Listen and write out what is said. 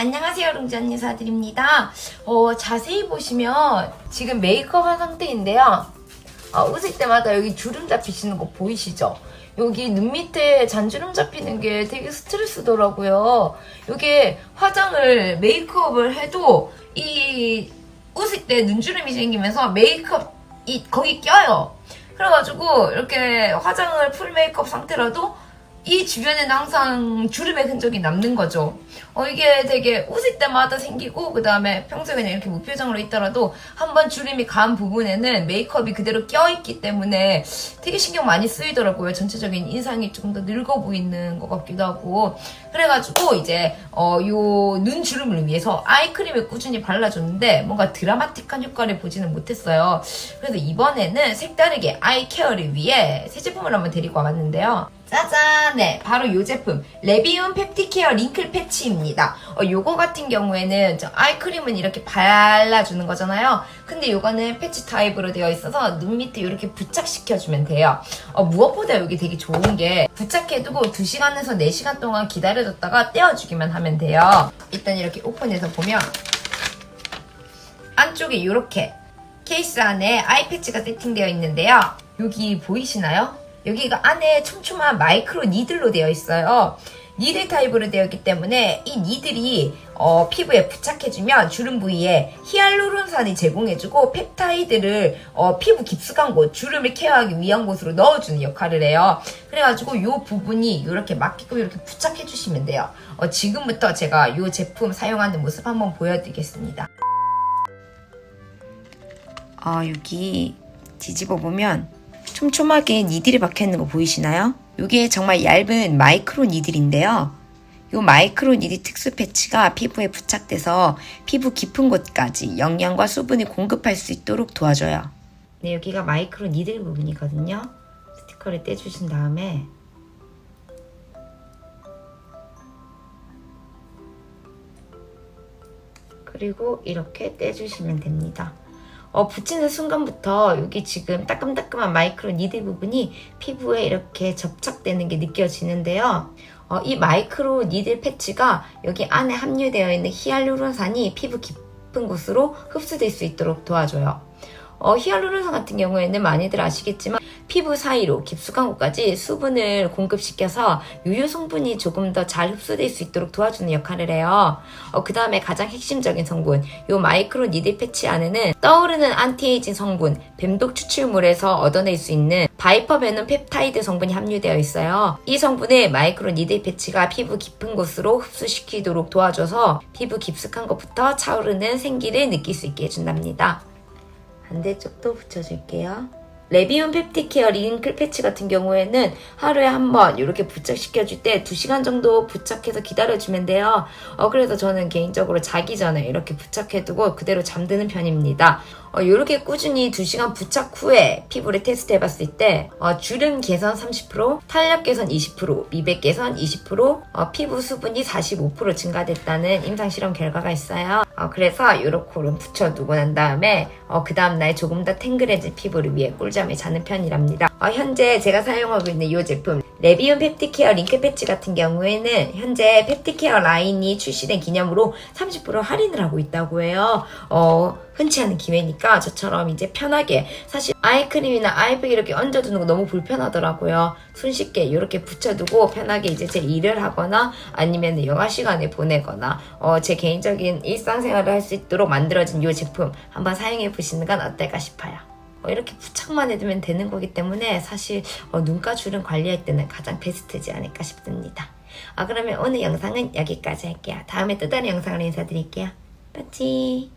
안녕하세요. 룽전 인사드립니다. 어, 자세히 보시면 지금 메이크업 한 상태인데요. 아, 웃을 때마다 여기 주름 잡히시는 거 보이시죠? 여기 눈 밑에 잔주름 잡히는 게 되게 스트레스더라고요. 이게 화장을, 메이크업을 해도 이 웃을 때 눈주름이 생기면서 메이크업이 거기 껴요. 그래가지고 이렇게 화장을 풀 메이크업 상태라도 이 주변에는 항상 주름의 흔적이 남는 거죠. 어, 이게 되게 웃을 때마다 생기고, 그 다음에 평소에 그냥 이렇게 무표정으로 있더라도 한번 주름이 간 부분에는 메이크업이 그대로 껴있기 때문에 되게 신경 많이 쓰이더라고요. 전체적인 인상이 조금 더 늙어 보이는 것 같기도 하고. 그래가지고 이제, 어, 요눈 주름을 위해서 아이크림을 꾸준히 발라줬는데 뭔가 드라마틱한 효과를 보지는 못했어요. 그래서 이번에는 색다르게 아이 케어를 위해 새 제품을 한번 데리고 와봤는데요. 짜잔! 네, 바로 이 제품. 레비움 펩티케어 링클 패치입니다. 어, 요거 같은 경우에는 저 아이크림은 이렇게 발라주는 거잖아요. 근데 요거는 패치 타입으로 되어 있어서 눈 밑에 이렇게 부착시켜주면 돼요. 어, 무엇보다 여기 되게 좋은 게 부착해두고 2시간에서 4시간 동안 기다려줬다가 떼어주기만 하면 돼요. 일단 이렇게 오픈해서 보면 안쪽에 이렇게 케이스 안에 아이 패치가 세팅되어 있는데요. 여기 보이시나요? 여기가 안에 촘촘한 마이크로 니들로 되어 있어요. 니들 타입으로 되어 있기 때문에 이 니들이 어, 피부에 부착해주면 주름 부위에 히알루론산이 제공해주고 펩타이드를 어, 피부 깊숙한 곳, 주름을 케어하기 위한 곳으로 넣어주는 역할을 해요. 그래가지고 이 부분이 이렇게 맞게끔 이렇게 부착해주시면 돼요. 어, 지금부터 제가 이 제품 사용하는 모습 한번 보여드리겠습니다. 아 여기 뒤집어 보면 촘촘하게 니들이 박혀 있는 거 보이시나요? 이게 정말 얇은 마이크로 니들인데요. 이 마이크로 니들 특수 패치가 피부에 부착돼서 피부 깊은 곳까지 영양과 수분을 공급할 수 있도록 도와줘요. 네, 여기가 마이크로 니들 부분이거든요. 스티커를 떼주신 다음에 그리고 이렇게 떼주시면 됩니다. 어, 붙이는 순간부터 여기 지금 따끔따끔한 마이크로 니들 부분이 피부에 이렇게 접착되는 게 느껴지는데요. 어, 이 마이크로 니들 패치가 여기 안에 함유되어 있는 히알루론산이 피부 깊은 곳으로 흡수될 수 있도록 도와줘요. 어, 히알루론산 같은 경우에는 많이들 아시겠지만 피부 사이로 깊숙한 곳까지 수분을 공급시켜서 유효 성분이 조금 더 잘 흡수될 수 있도록 도와주는 역할을 해요. 어, 그 다음에 가장 핵심적인 성분, 요 마이크로 니들 패치 안에는 떠오르는 안티에이징 성분, 뱀독 추출물에서 얻어낼 수 있는 바이퍼베논 펩타이드 성분이 함유되어 있어요. 이 성분을 마이크로 니들 패치가 피부 깊은 곳으로 흡수시키도록 도와줘서 피부 깊숙한 곳부터 차오르는 생기를 느낄 수 있게 해준답니다. 반대쪽도 붙여줄게요. 레비움 펩티케어 링클 패치 같은 경우에는 하루에 한 번 이렇게 부착시켜줄 때 2시간 정도 부착해서 기다려주면 돼요. 어, 그래서 저는 개인적으로 자기 전에 이렇게 부착해두고 그대로 잠드는 편입니다. 어, 이렇게 꾸준히 2시간 부착 후에 피부를 테스트 해봤을 때 어, 주름 개선 30%, 탄력 개선 20%, 미백 개선 20%, 어, 피부 수분이 45% 증가됐다는 임상 실험 결과가 있어요. 어, 그래서 이렇게 붙여두고 난 다음에 어, 그 다음날 조금 더 탱글해진 피부를 위해 꿀잠을 자는 편이랍니다. 어, 현재 제가 사용하고 있는 이 제품 레비움 펩티케어 링크 패치 같은 경우에는 현재 펩티케어 라인이 출시된 기념으로 30% 할인을 하고 있다고 해요. 어, 흔치 않은 기회니까 저처럼 이제 편하게 사실 아이크림이나 아이팩 이렇게 얹어두는 거 너무 불편하더라고요. 손쉽게 이렇게 붙여두고 편하게 이제 제 일을 하거나 아니면 영화 시간에 보내거나 어, 제 개인적인 일상생활을 할 수 있도록 만들어진 이 제품 한번 사용해 보시는 건 어떨까 싶어요. 어, 이렇게 부착만 해두면 되는 거기 때문에 사실 어, 눈가 주름 관리할 때는 가장 베스트지 않을까 싶습니다. 아, 그러면 오늘 영상은 여기까지 할게요. 다음에 또 다른 영상으로 인사드릴게요. 빠치!